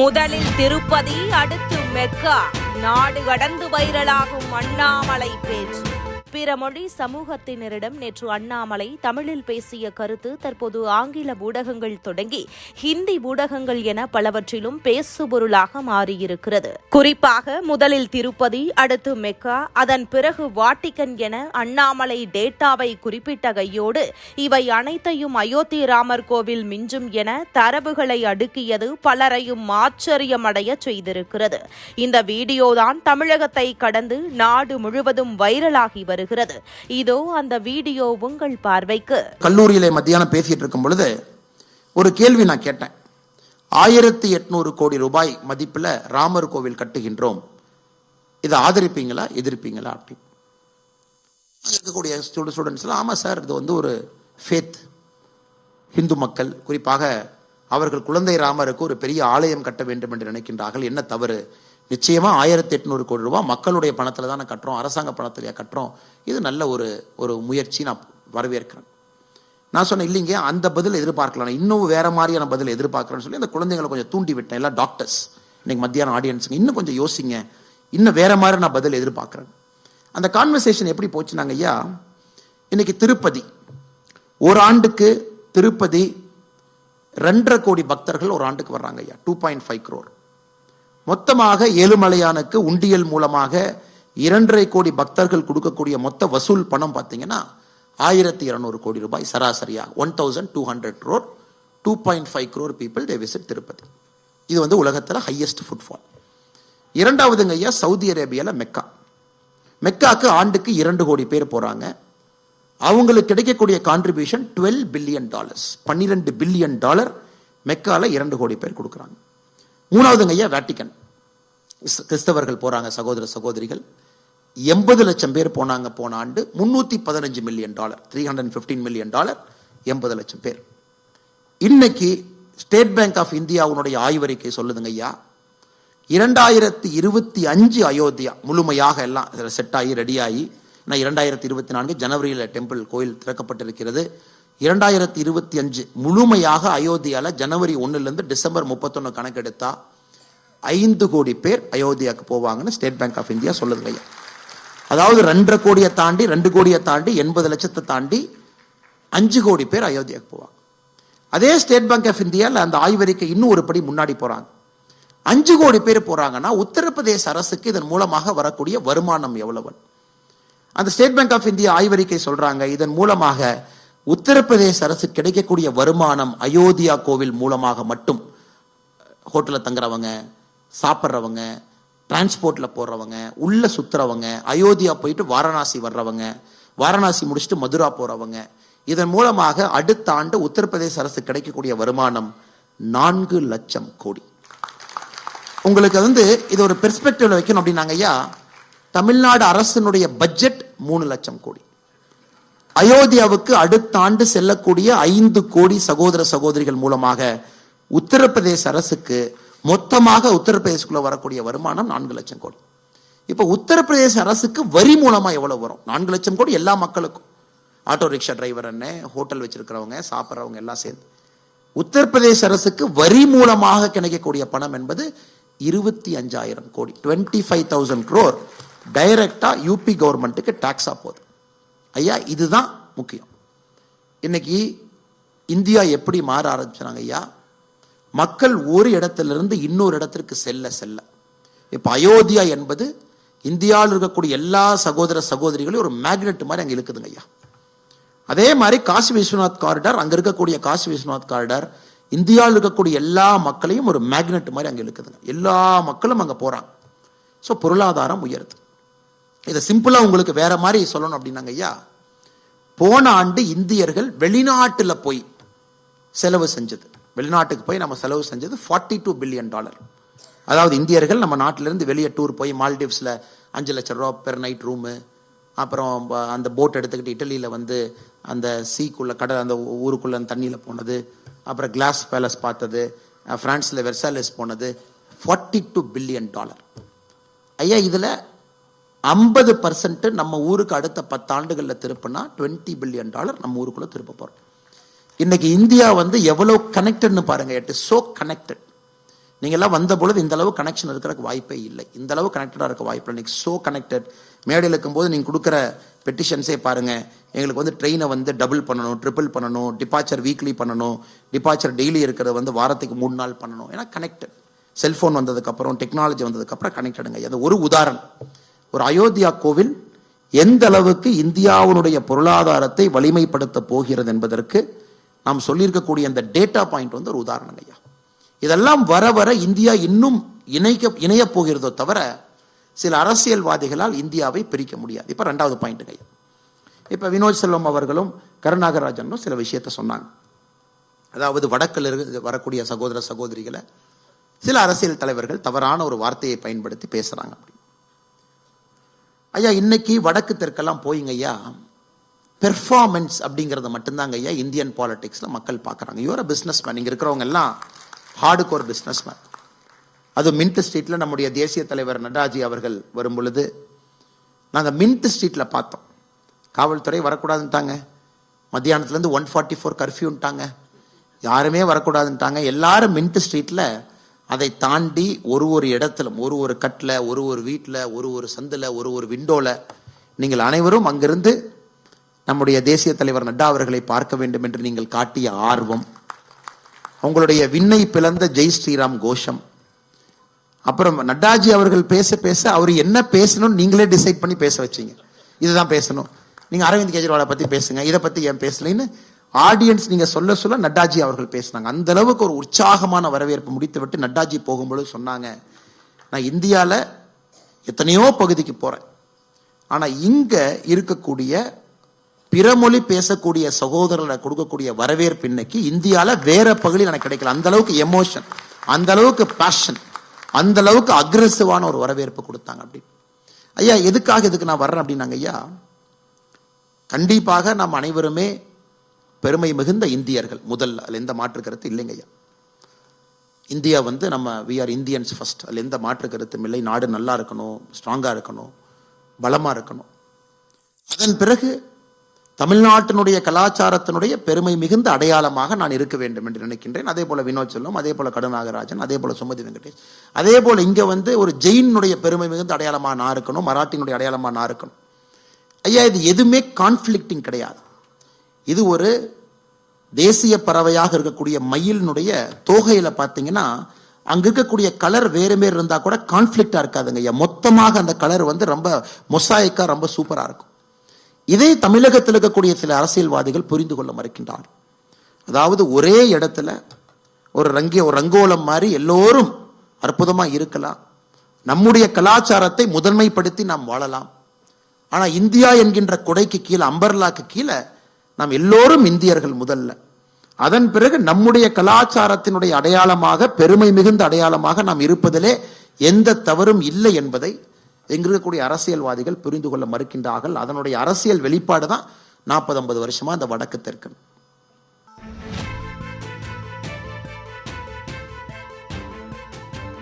முதலில் திருப்பதி அடுத்து மெக்கா. நாடு கடந்து வைரலாகும் அண்ணாமலை பேச்சு. பிற மொழி சமூகத்தினரிடம் நேற்று அண்ணாமலை தமிழில் பேசிய கருத்து தற்போது ஆங்கில ஊடகங்கள் தொடங்கி ஹிந்தி ஊடகங்கள் என பலவற்றிலும் பேசுபொருளாக மாறியிருக்கிறது. குறிப்பாக முதலில் திருப்பதி அடுத்து மெக்கா அதன் பிறகு வாட்டிகன் என அண்ணாமலை டேட்டாவை குறிப்பிட்ட கையோடு இவை அனைத்தையும் அயோத்தி ராமர் கோவில் மிஞ்சும் என தரவுகளை அடுக்கியது பலரையும் ஆச்சரியமடைய செய்திருக்கிறது. இந்த வீடியோதான் தமிழகத்தை கடந்து நாடு முழுவதும் வைரலாகி வருகிறது. வருகிறது இதோ அந்த வீடியோ உங்கள் பார்வைக்கு. கல்லூரியிலே மத்தியானம் பேசிட்டு இருக்கும் பொழுது ஒரு கேள்வி நான் கேட்டேன். ஆயிரத்தி எட்நூறு கோடி ரூபாய் மதிப்பில் ராமர் கோவில் கட்டுகின்றோம். இதை ஆதரிப்பீங்களா? எதிர்ப்பீங்களா? அப்படின்னு இருக்கக்கூடிய ஸ்டூடெண்ட்ஸ் எல்லாம் ஆமா சார் இது வந்து ஒரு ஃபேத் ஹிந்து மக்கள் குறிப்பாக அவர்கள் குழந்தை ராமருக்கு ஒரு பெரிய ஆலயம் கட்ட வேண்டும் என்று நினைக்கின்றார்கள். என்ன தவறு? நிச்சயமாக ஆயிரத்தி எட்நூறு கோடி ரூபாய் மக்களுடைய பணத்தில் தானே கட்டுறோம் அரசாங்க பணத்திலேயே கட்டுறோம். இது நல்ல ஒரு ஒரு முயற்சி நான் வரவேற்கிறேன். நான் சொன்னேன் இல்லைங்க அந்த பதில் எதிர்பார்க்கலாம் இன்னும் வேற மாதிரியான பதில் எதிர்பார்க்குறேன்னு சொல்லி அந்த குழந்தைங்களை கொஞ்சம் தூண்டி விட்டேன். எல்லாம் டாக்டர்ஸ் இன்னைக்கு மத்தியானம் ஆடியன்ஸுங்க இன்னும் கொஞ்சம் யோசிங்க. இன்னும் வேற மாதிரி நான் பதில் எதிர்பார்க்குறேன். அந்த கான்வர்சேஷன் எப்படி போச்சுனாங்க ஐயா இன்னைக்கு திருப்பதி. ஒரு ஆண்டுக்கு திருப்பதி ரெண்டரை கோடி பக்தர்கள் ஒரு ஆண்டுக்கு வர்றாங்க ஐயா. டூ பாயிண்ட் ஃபைவ் க்ரோர் மொத்தமாக ஏழுமலையானுக்கு உண்டியல் மூலமாக இரண்டரை கோடி பக்தர்கள் கொடுக்கக்கூடிய மொத்த வசூல் பணம் பார்த்தீங்கன்னா ஆயிரத்தி இருநூறு கோடி ரூபாய் சராசரியா one thousand two hundred crore two point five crore people they visit Tirupati இது வந்து உலகத்தில் ஹையஸ்ட் ஃபுட்ஃபால் இரண்டாவதுங்க ஐயா சவுதி அரேபியாவில் மெக்கா. மெக்காக்கு ஆண்டுக்கு இரண்டு கோடி பேர் போகிறாங்க அவங்களுக்கு கிடைக்கக்கூடிய கான்ட்ரிபியூஷன் டுவெல் பில்லியன் டாலர்ஸ் பன்னிரெண்டு பில்லியன் டாலர் மெக்காவில் இரண்டு கோடி பேர் கொடுக்குறாங்க. மூணாவதுங்க ஐயா வேட்டிக்கன் கிறிஸ்தவர்கள் போறாங்க சகோதர சகோதரிகள். எண்பது லட்சம் பேர் போனாங்க போன ஆண்டு. முன்னூத்தி பதினஞ்சு million dollar three hundred fifteen million dollar எண்பது லட்சம் பேர். இன்னைக்கு ஸ்டேட் பேங்க் ஆஃப் இந்தியாவுடைய ஆய்வறிக்கை சொல்லுதுங்க ஐயா. இரண்டாயிரத்தி இருபத்தி அஞ்சு அயோத்தியா முழுமையாக எல்லாம் செட் ஆகி ரெடியாகி நான் இரண்டாயிரத்தி இருபத்தி நான்கு ஜனவரியில் டெம்பிள் கோயில் திறக்கப்பட்டிருக்கிறது. இரண்டாயிரத்தி இருபத்தி அஞ்சு முழுமையாக அயோத்தியால ஜனவரி ஒன்றுலேருந்து டிசம்பர் முப்பத்தொன்னு கணக்கெடுத்தா ஐந்து கோடி பேர் அயோத்தியாவுக்கு போவாங்கன்னு ஸ்டேட் பேங்க் ஆஃப் இந்தியா சொல்லுதுங்க ஐயா. அதாவது ரெண்டரை கோடியை தாண்டி ரெண்டு கோடியை தாண்டி எண்பது லட்சத்தை தாண்டி அஞ்சு கோடி பேர் அயோத்தியாவுக்கு போவாங்க. அதே ஸ்டேட் பேங்க் ஆஃப் இந்தியாவில் அந்த ஆய்வறிக்கை இன்னும் ஒரு படி முன்னாடி போகிறாங்க அஞ்சு கோடி பேர் போகிறாங்கன்னா உத்தரப்பிரதேச அரசுக்கு இதன் மூலமாக வரக்கூடிய வருமானம் எவ்வளவு அந்த ஸ்டேட் பேங்க் ஆஃப் இந்தியா ஆய்வறிக்கை சொல்கிறாங்க இதன் மூலமாக உத்தரப்பிரதேச அரசு கிடைக்கக்கூடிய வருமானம் அயோத்தியா கோவில் மூலமாக மட்டும் ஹோட்டலில் தங்குறவங்க சாப்பிட்றவங்க டிரான்ஸ்போர்ட்டில் போடுறவங்க உள்ளே சுற்றுறவங்க அயோத்தியா போயிட்டு வாரணாசி வர்றவங்க வாரணாசி முடிச்சுட்டு மதுரா போகிறவங்க இதன் மூலமாக அடுத்த ஆண்டு உத்தரப்பிரதேச அரசு கிடைக்கக்கூடிய வருமானம் நான்கு லட்சம் கோடி. உங்களுக்கு வந்து இது ஒரு பெர்ஸ்பெக்டிவ்ல வைக்கணும் அப்படின்னாங்க ஐயா. தமிழ்நாடு அரசினுடைய பட்ஜெட் மூணு லட்சம் கோடி. அயோத்தியாவுக்கு அடுத்த ஆண்டு செல்லக்கூடிய ஐந்து கோடி சகோதர சகோதரிகள் மூலமாக உத்தரப்பிரதேச அரசுக்கு மொத்தமாக உத்தரப்பிரதேசக்குள்ள வரக்கூடிய வருமானம் நான்கு லட்சம் கோடி. இப்போ உத்தரப்பிரதேச அரசுக்கு வரி மூலமா எவ்வளவு வரும்? நான்கு லட்சம் கோடி எல்லா மக்களுக்கும். ஆட்டோ ரிக்ஷா டிரைவர் என்ன ஹோட்டல் வச்சிருக்கிறவங்க சாப்பிட்றவங்க எல்லாம் சேர்ந்து. உத்தரப்பிரதேச அரசுக்கு வரி மூலமாக கிடைக்கக்கூடிய பணம் என்பது இருபத்தி அஞ்சாயிரம் கோடி. டுவெண்ட்டி ஃபைவ் தௌசண்ட் க்ரோர் டைரக்டா யூபி கவர்மெண்ட்டுக்கு டாக்ஸா போகுது. ஐயா இதுதான் முக்கியம். இன்னைக்கு இந்தியா எப்படி மாற ஆரம்பிச்சாங்க ஐயா? மக்கள் ஒரு இடத்திலிருந்து இன்னொரு இடத்திற்கு செல்ல செல்ல. இப்போ அயோத்தியா என்பது இந்தியாவில் இருக்கக்கூடிய எல்லா சகோதர சகோதரிகளையும் ஒரு மேக்னெட் மாதிரி அங்கே இருக்குதுங்க ஐயா. அதே மாதிரி காசி விஸ்வநாத் காரிடார் அங்கே இருக்கக்கூடிய காசி விஸ்வநாத் காரிடார் இந்தியாவில் இருக்கக்கூடிய எல்லா மக்களையும் ஒரு மேக்னெட் மாதிரி அங்கே இருக்குதுங்க எல்லா மக்களும் அங்கே போகிறாங்க ஸோ பொருளாதாரம் உயருது. இதை சிம்பிளா உங்களுக்கு வேற மாதிரி சொல்லணும் அப்படின்னாங்க ஐயா. போன ஆண்டு இந்தியர்கள் வெளிநாட்டுல போய் செலவு செஞ்சது. வெளிநாட்டுக்கு போய் நம்ம செலவு செஞ்சது ஃபார்ட்டி டூ பில்லியன் டாலர் அதாவது இந்தியர்கள் நம்ம நாட்டிலிருந்து வெளியே டூர் போய் மால்டீவ்ஸில் அஞ்சு லட்சம் ரூபா பெர் நைட் ரூமு அப்புறம் ப- அந்த போட் எடுத்துக்கிட்டு இட்டலியில் வந்து அந்த சீக்குள்ள கடல் அந்த ஊ- ஊருக்குள்ள அந்த தண்ணியில் போனது. அப்புறம் கிளாஸ் பேலஸ் பார்த்தது. ஃப்ரான்ஸில் வெர்சாலஸ் போனது. ஃபார்ட்டி டூ பில்லியன் டாலர் ஐயா இதில் ஐம்பது பர்சன்ட் நம்ம ஊருக்கு அடுத்த பத்தாண்டுகளில் திருப்பினா டுவெண்ட்டி பில்லியன் டாலர் நம்ம ஊருக்குள்ளே திருப்ப போகிறோம் இன்னைக்கு இந்தியா வந்து எவ்வளோ கனெக்டட்னு பாருங்க. இட் இஸ் சோ கனெக்டட் நீங்கள்லாம் வந்த பொழுது இந்த அளவு கனெக்ஷன் இருக்கிறக்கு வாய்ப்பே இல்லை. இந்த அளவு கனெக்டடாக இருக்க வாய்ப்பு இல்லை சோ கனெக்டட் மேடையில் இருக்கும்போது நீங்கள் கொடுக்குற பெட்டிஷன்ஸே பாருங்கள் எங்களுக்கு வந்து ட்ரெயினை வந்து டபுள் பண்ணணும் ட்ரிபிள் பண்ணணும் டிபார்ச்சர் வீக்லி பண்ணணும் டிபார்ச்சர் டெய்லி இருக்கிறது வந்து வாரத்துக்கு மூணு நாள் பண்ணணும். ஏன்னா கனெக்டட் செல்ஃபோன் வந்ததுக்கப்புறம் டெக்னாலஜி வந்ததுக்கப்புறம் கனெக்டடுங்க அது ஒரு உதாரணம். ஒரு அயோத்தியா கோவில் எந்த அளவுக்கு இந்தியாவினுடைய பொருளாதாரத்தை வலிமைப்படுத்த போகிறது என்பதற்கு நாம் சொல்லியிருக்கக்கூடிய அந்த டேட்டா பாயிண்ட் வந்து ஒரு உதாரணம் ஐயா. இதெல்லாம் வர வர இந்தியா இன்னும் இணைக்க இணைய போகிறதோ தவிர சில அரசியல்வாதிகளால் இந்தியாவை பிரிக்க முடியாது. இப்போ ரெண்டாவது பாயிண்ட் ஐயா. இப்போ வினோத் செல்வம் அவர்களும் கருநாகராஜனும் சில விஷயத்த சொன்னாங்க. அதாவது வடக்கில் இருந்து வரக்கூடிய சகோதர சகோதரிகளை சில அரசியல் தலைவர்கள் தவறான ஒரு வார்த்தையை பயன்படுத்தி பேசுகிறாங்க ஐயா இன்னைக்கு வடக்கு தெற்கெல்லாம் போயிங்க ஐயா பெர்ஃபார்மன்ஸ் அப்படிங்கிறத மட்டும்தாங்க ஐயா இந்தியன் பாலிட்டிக்ஸில் மக்கள் பார்க்குறாங்க. யூஆர் பிஸ்னஸ் மேன் இங்கே இருக்கிறவங்க எல்லாம் ஹார்டு கோர் பிஸ்னஸ் மேன் அது மின்ட் ஸ்ட்ரீட்டில் நம்முடைய தேசிய தலைவர் நடாஜி அவர்கள் வரும் பொழுது நாங்கள் மின்ட் ஸ்ட்ரீட்டில் பார்த்தோம். காவல்துறை வரக்கூடாதுன்ட்டாங்க. மத்தியானத்துலேருந்து ஒன் ஃபார்ட்டி ஃபோர் கர்ஃபியூன்ட்டாங்க யாருமே வரக்கூடாதுன்ட்டாங்க. எல்லாரும் மின்ட் ஸ்ட்ரீட்டில் அதை தாண்டி ஒரு ஒரு இடத்துல ஒரு ஒரு கட்டில் ஒரு ஒரு வீட்டில் ஒரு ஒரு சந்தில் ஒரு ஒரு விண்டோவில் நீங்கள் அனைவரும் அங்கிருந்து நம்முடைய தேசிய தலைவர் நட்டா அவர்களை பார்க்க வேண்டும் என்று நீங்கள் காட்டிய ஆர்வம். உங்களுடைய விண்ணை பிளந்த ஜெய் ஸ்ரீராம் கோஷம். அப்புறம் நட்டாஜி அவர்கள் பேச பேச அவர் என்ன பேசணும்னு நீங்களே டிசைட் பண்ணி பேச வச்சீங்க. இதுதான் பேசணும். நீங்கள் அரவிந்த் கெஜ்ரிவாலை பற்றி பேசுங்க இதை பற்றி ஏன் பேசலைன்னு ஆடியன்ஸ் நீங்க சொல்ல சொல்ல நட்டாஜி அவர்கள் பேசினாங்க. அந்த அளவுக்கு ஒரு உற்சாகமான வரவேற்பு முடித்து விட்டு நட்டாஜி போகும்பொழுது சொன்னாங்க நான் இந்தியாவில் எத்தனையோ பகுதிக்கு போறேன். ஆனா இங்க இருக்கக்கூடிய பிறமொழி பேசக்கூடிய சகோதரர்களை கொடுக்கக்கூடிய வரவேற்பு இன்னைக்கு இந்தியாவில் வேற பகுதியில் எனக்கு கிடைக்கல. அந்த அளவுக்கு எமோஷன் அந்த அளவுக்கு பேஷன் அந்த அளவுக்கு அக்ரெசிவான ஒரு வரவேற்பு கொடுத்தாங்க அப்படின்னு ஐயா எதுக்காக இதுக்கு நான் வர்றேன்? அப்படின்னாங்க ஐயா கண்டிப்பாக நாம் அனைவருமே பெருமை மிகுந்த இந்தியர்கள். முதல்ல அதில் எந்த மாற்று கருத்து இல்லைங்க ஐயா. இந்தியா வந்து நம்ம வி ஆர் இந்தியன்ஸ் ஃபஸ்ட் அதில் எந்த மாற்று கருத்தும் இல்லை. நாடு நல்லா இருக்கணும் ஸ்ட்ராங்காக இருக்கணும் பலமாக இருக்கணும். அதன் பிறகு தமிழ்நாட்டினுடைய கலாச்சாரத்தினுடைய பெருமை மிகுந்த அடையாளமாக நான் இருக்க வேண்டும் என்று நினைக்கின்றேன். அதே போல் வினோத் செல்வம் அதே போல் கடுநாகராஜன் அதே போல் சுமதி வெங்கடேஷ். அதே போல் இங்கே வந்து ஒரு ஜெயினுடைய பெருமை மிகுந்த அடையாளமாக நான் இருக்கணும் மராட்டினுடைய அடையாளமாக நான் இருக்கணும். ஐயா இது எதுவுமே கான்ஃப்ளிக்டிங் கிடையாது. இது ஒரு தேசிய பறவையாக இருக்கக்கூடிய மயிலினுடைய தோகையில பார்த்தீங்கன்னா அங்க இருக்கக்கூடிய கலர் வேறு மாரி இருந்தா கூட கான்ஃபிளிக்டா இருக்காதுங்க ஐயா. மொத்தமாக அந்த கலர் வந்து ரொம்ப மொசாய்க்கா ரொம்ப சூப்பரா இருக்கும். இதே தமிழகத்தில் இருக்கக்கூடிய சில அரசியல்வாதிகள் புரிந்து கொள்ள மறுக்கின்றார் அதாவது ஒரே இடத்துல ஒரு ரங்கி ஒரு ரங்கோலம் மாதிரி எல்லோரும் அற்புதமா இருக்கலாம். நம்முடைய கலாச்சாரத்தை முதன்மைப்படுத்தி நாம் வாழலாம். ஆனா இந்தியா என்கின்ற கொடைக்கு கீழே அம்பர்லாக்கு கீழே நாம் எல்லோரும் இந்தியர்கள் முதல்ல. அதன் பிறகு நம்முடைய கலாச்சாரத்தினுடைய அடையாளமாக பெருமை மிகுந்த அடையாளமாக நாம் இருப்பதிலே எந்த தவறும் இல்லை என்பதை எங்கிருக்கக்கூடிய அரசியல்வாதிகள் புரிந்து கொள்ள மறுக்கின்றார்கள். அதனுடைய அரசியல் வெளிப்பாடு தான் நாற்பது ஐம்பது வருஷமா இந்த வடக்கு தெற்கு.